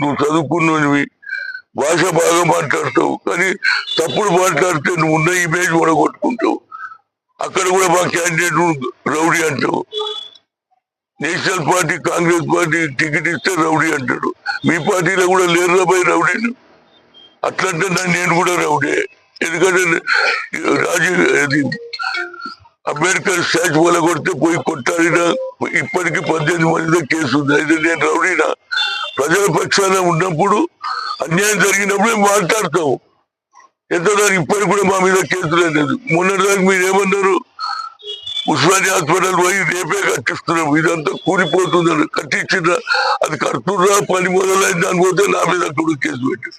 నువ్వు చదువుకున్నవి భాష బాగా మాట్లాడతావు. కానీ తప్పుడు మాట్లాడితే నువ్వు ఉన్న ఇమేజ్ కొట్టుకుంటావు. అక్కడ కూడా మా క్యాండిడేట్ రౌడీ అంటావు. National party Congress party ticket ఇస్తే రౌడీ అంటాడు. మీ పార్టీలో కూడా లేరు పోయి రౌడీని అట్లంటే నేను కూడా రౌడీ. ఎందుకంటే రాజీవ్ అంబేద్కర్ స్టాచ్యూ వల్ల కొడితే పోయి కొట్టాడినా ఇప్పటికీ పద్దెనిమిది మందితో కేసు ఉంది. అయితే నేను రౌడీనా? ప్రజల పక్షాన ఉన్నప్పుడు అన్యాయం జరిగినప్పుడు మేము మాట్లాడతాం ఎంతదానికి ఇప్పటికి కూడా మా మీద కేసులు లేదు. మొన్నటిదానికి మీరు ఏమన్నారు? ఉస్మానియా హాస్పిటల్ పోయి రేపే కట్టిస్తున్నాం. ఇదంతా కూలిపోతుందని కట్టించిన అది కడుతున్నా పని మొదలైంది దాని పోతే నా మీద కూడా కేసు పెట్టి.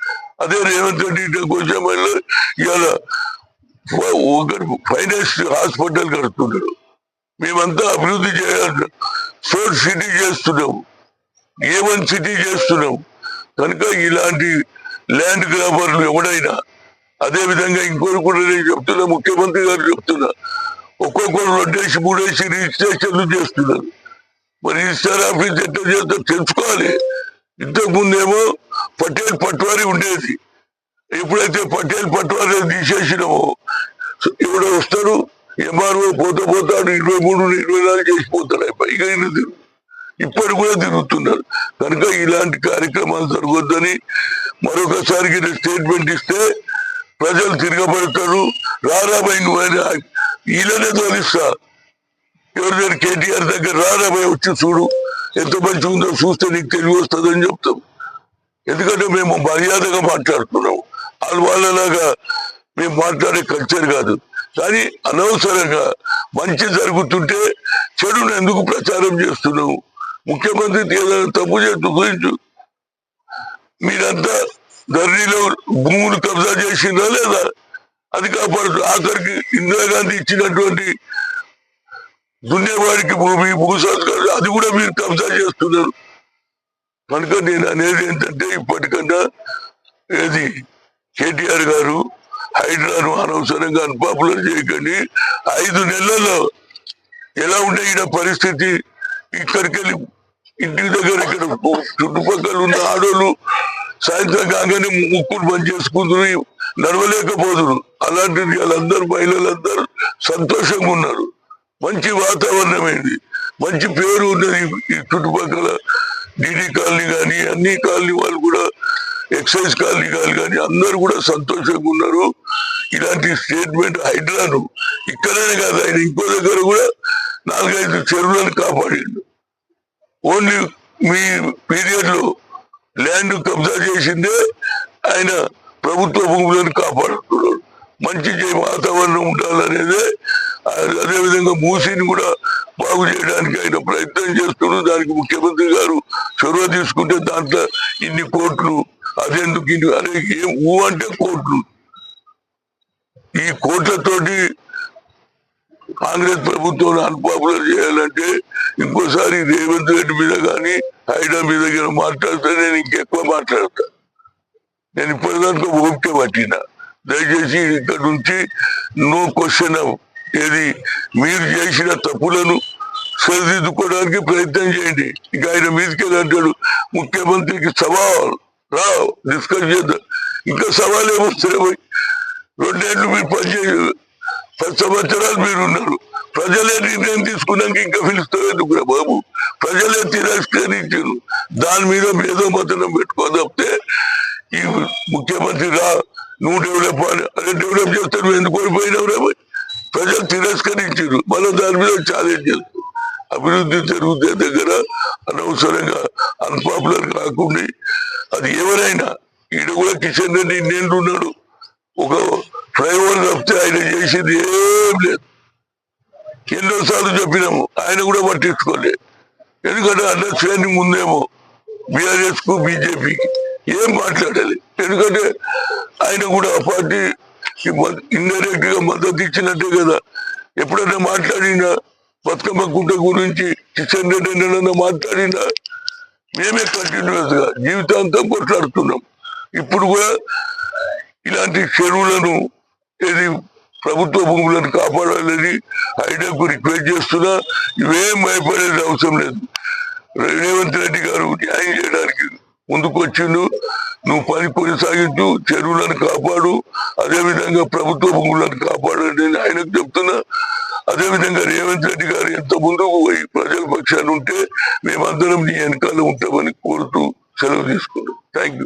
అదే రేవంత్ రెడ్డి ఇట్లా కొంచెం ఇవాళ ఒకరు ఫైనాన్స్ హాస్పిటల్ కడుతున్నాడు. మేమంతా అభివృద్ధి చేయాలి. సో సిటీ చేస్తున్నాము వన్ సిటీ చేస్తున్నాం కనుక ఇలాంటి ల్యాండ్ గ్రాబర్లు ఎవడైనా అదే విధంగా ఇంకోరు కూడా నేను చెప్తున్నా ముఖ్యమంత్రి గారు చెప్తున్నా ఒక్కొక్కరు రెండేసి మూడేసి రిజిస్ట్రేషన్లు చేస్తున్నారు. మరి రిజిస్టర్ ఆఫీస్ ఎట్లా చేస్తా తెలుసుకోవాలి. ఇంతకు ముందేమో పటేల్ పట్వారి ఉండేది. ఎప్పుడైతే పటేల్ పట్వారి తీసేసినామో ఎవడో వస్తారు ఎంఆర్ఓ పోతా పోతాడు ఇరవై మూడు ఇరవై నాలుగు చేసిపోతాడు పైగా ఈయన ఇప్పుడు కూడా తిరుగుతున్నారు. కనుక ఇలాంటి కార్యక్రమాలు జరగొద్దని మరొకసారి స్టేట్మెంట్ ఇస్తే ప్రజలు తిరగబడతారు. రారాబాయి నువ్వు వీళ్ళనే తోలిస్తా. ఎవరి కేటీఆర్ దగ్గర రారాబాయి వచ్చి చూడు ఎంత మంచిగా ఉందో చూస్తే నీకు తెలివి వస్తుందని చెప్తాం. ఎందుకంటే మేము మర్యాదగా మాట్లాడుతున్నాము వాళ్ళ వాళ్ళలాగా మేము మాట్లాడే కల్చర్ కాదు. కానీ అనవసరంగా మంచి జరుగుతుంటే చెడును ఎందుకు ప్రచారం చేస్తున్నావు? ముఖ్యమంత్రి ఏదైనా తప్పు చేస్తూ గురించి మీరంతా ధరణిలో భూములు కబ్జా చేసిందా లేదా? అది కాపాడు ఆఖరికి ఇందిరాగాంధీ ఇచ్చినటువంటి దున్నేవాడికి భూమి భూసంస్కారం అది కూడా మీరు కబ్జా చేస్తున్నారు. కనుక నేను అనేది ఏంటంటే ఇప్పటికన్నా ఏది కేటీఆర్ గారు హైడ్రాను అనవసరంగా అన్పాపులర్ చేయకండి. ఐదు నెలల్లో ఎలా ఉండే ఈయన పరిస్థితి? ఇక్కడికి వెళ్ళి ఇంటి దగ్గర ఇక్కడ చుట్టుపక్కల ఉన్న ఆడోళ్ళు సాయంత్రం కాగానే ముక్కులు పని చేసుకుంటున్నారు నడవలేకపోతున్నారు అలాంటిది వాళ్ళందరూ మహిళలందరూ సంతోషంగా ఉన్నారు. మంచి వాతావరణం అయింది మంచి పేరు ఉన్నది ఈ చుట్టుపక్కల డీడీ కాలనీ కానీ అన్ని కాలనీ వాళ్ళు కూడా ఎక్సైజ్ కాలనీ కాదు కానీ అందరు కూడా సంతోషంగా ఉన్నారు. ఇలాంటి స్టేట్మెంట్ హైడ్రాను ఇక్కడనే కాదు ఆయన ఇంకో దగ్గర కూడా నాలుగైదు చెరువులను కాపాడిండు. ఓన్లీ మీ పీరియడ్లో ల్యాండ్ కబ్జా చేసిందే ఆయన ప్రభుత్వ భూములను కాపాడుతున్నాడు. మంచి వాతావరణం ఉండాలనేదే అదేవిధంగా మూసిని కూడా బాగు చేయడానికి ఆయన ప్రయత్నం చేస్తున్నాడు. దానికి ముఖ్యమంత్రి గారు చొరవ తీసుకుంటే దాంట్లో ఇన్ని కోట్లు అదెందుకు ఇన్ని అరే ఏం ఊ అంటే కోట్లు. ఈ కోట్లతోటి కాంగ్రెస్ ప్రభుత్వం అన్పాపులర్ చేయాలంటే ఇంకోసారి రేవంత్ రెడ్డి మీద కానీ హైడా మీద కానీ మాట్లాడితే నేను ఇంకెక్కువ మాట్లాడతా. నేను ఇప్పటిదాకా ఓపిక పట్టిన. దయచేసి ఇక్కడ నుంచి నో క్వశ్చన్ ఏది? మీరు చేసిన తప్పులను సరిదిద్దుకోవడానికి ప్రయత్నం చేయండి. ఇక ఆయన మీదకి అంటాడు ముఖ్యమంత్రికి సవాల్. రా డిస్కస్ చేద్దాం. ఇంకా సవాల్ ఏమొస్తున్నాయి రెండేళ్ళు మీరు పనిచేయలేదు పది సంవత్సరాలు మీరు ఉన్నారు ప్రజలే నిర్ణయం తీసుకున్నాక ఇంకా పిలుస్తారు ఎందుకురా బాబు? ప్రజలే తిరస్కరించారు. దాని మీద మేధో మతనం పెట్టుకోదప్తే ఈ ముఖ్యమంత్రి రా నువ్వు డెవలప్ అని అదే డెవలప్ చేస్తే నువ్వు ఎందుకు ఓడిపోయినావు రా ప్రజలు తిరస్కరించారు. మనం దాని మీద ఛాలెంజ్ చేస్తాం. అభివృద్ధి జరుగుతే దగ్గర అనవసరంగా అన్పాపులర్ కాకుండా అది ఎవరైనా ఈడ కూడా కిషన్ రెడ్డి నేను ఉన్నాడు. ఒక ఫ్లైఓవర్ తప్పితే ఆయన చేసింది ఏం లేదు. ఎన్నోసార్లు చెప్పినాము ఆయన కూడా పట్టించుకోలే. ఎందుకంటే అండర్స్టాండింగ్ ఉందేమో బీఆర్ఎస్కు బీజేపీకి ఏం మాట్లాడాలి? ఎందుకంటే ఆయన కూడా ఆ పార్టీ ఇండైరెక్ట్గా మద్దతు ఇచ్చినట్టే కదా. ఎప్పుడైనా మాట్లాడినా బతుకమ్మ గుంట గురించి కిషన్ రెడ్డి ఏదైనా మాట్లాడినా మేమే కంటిన్యూస్గా జీవితాంతం కొట్లాడుతున్నాం. ఇప్పుడు కూడా ఇలాంటి చెరువులను ఇది ప్రభుత్వ భూములను కాపాడాలని ఐడకు రిక్వెస్ట్ చేస్తున్నా ఇవేం భయపడేది అవసరం లేదు. రేవంత్ రెడ్డి గారు న్యాయం చేయడానికి ముందుకు వచ్చిండు నువ్వు పని కొనసాగించు చెరువులను కాపాడు అదేవిధంగా ప్రభుత్వ భూములను కాపాడు నేను ఆయనకు చెప్తున్నా. అదే విధంగా రేవంత్ రెడ్డి గారు ఎంత ముందుకు పోయి ప్రజల పక్షాన్ని ఉంటే మేమందరం నీ వెనకాల ఉంటామని కోరుతూ సెలవు తీసుకున్నాం థ్యాంక్ యూ